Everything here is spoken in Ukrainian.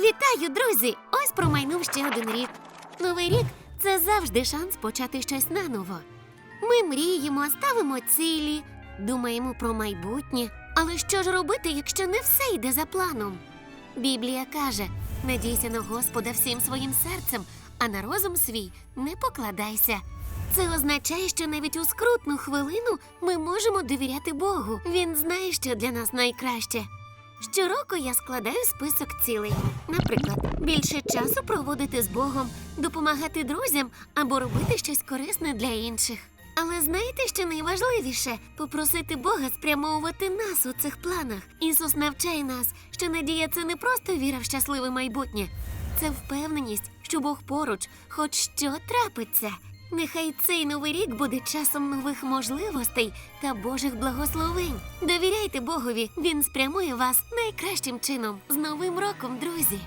Вітаю, друзі! Ось промайнув ще один рік. Новий рік це завжди шанс почати щось наново. Ми мріємо, ставимо цілі, думаємо про майбутнє. Але що ж робити, якщо не все йде за планом? Біблія каже: надійся на Господа всім своїм серцем, а на розум свій не покладайся. Це означає, що навіть у скрутну хвилину ми можемо довіряти Богу. Він знає, що для нас найкраще. Щороку я складаю список цілей. Наприклад, більше часу проводити з Богом, допомагати друзям або робити щось корисне для інших. Але знаєте, що найважливіше попросити Бога спрямовувати нас у цих планах. Ісус навчає нас, що надія це не просто віра в щасливе майбутнє, це впевненість, що Бог поруч, хоч що трапиться. Нехай цей новий рік буде часом нових можливостей та Божих благословень. Довіряйте Богові, він спрямує вас найкращим чином. З Новим роком, друзі!